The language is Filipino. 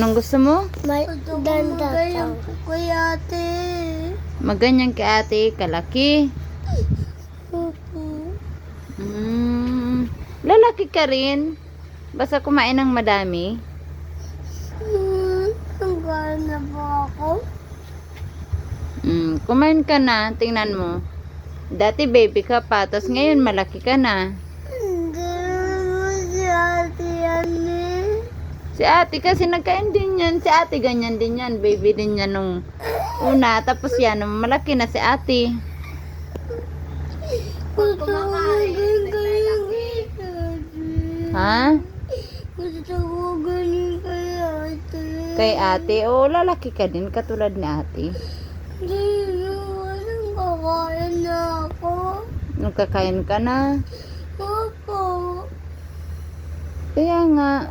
Anong gusto mo? May danda daw. Kuya ate. Maganyan kay ate, kalaki. Mm, lalaki ka rin. Basta kumain ng madami. Hmm, na po ako. Mm, kumain ka na, tingnan mo. Dati baby ka pa, tapos ngayon malaki ka na. Si ate kasi nagkain din yan. Si ate ganyan din yan. Baby din yan nung una. Tapos yan, malaki na si ate. Ha? Kay ate. O lalaki ka din katulad ni ate. Kakain na ako. Nagkakain ka na. Opo. Kaya nga,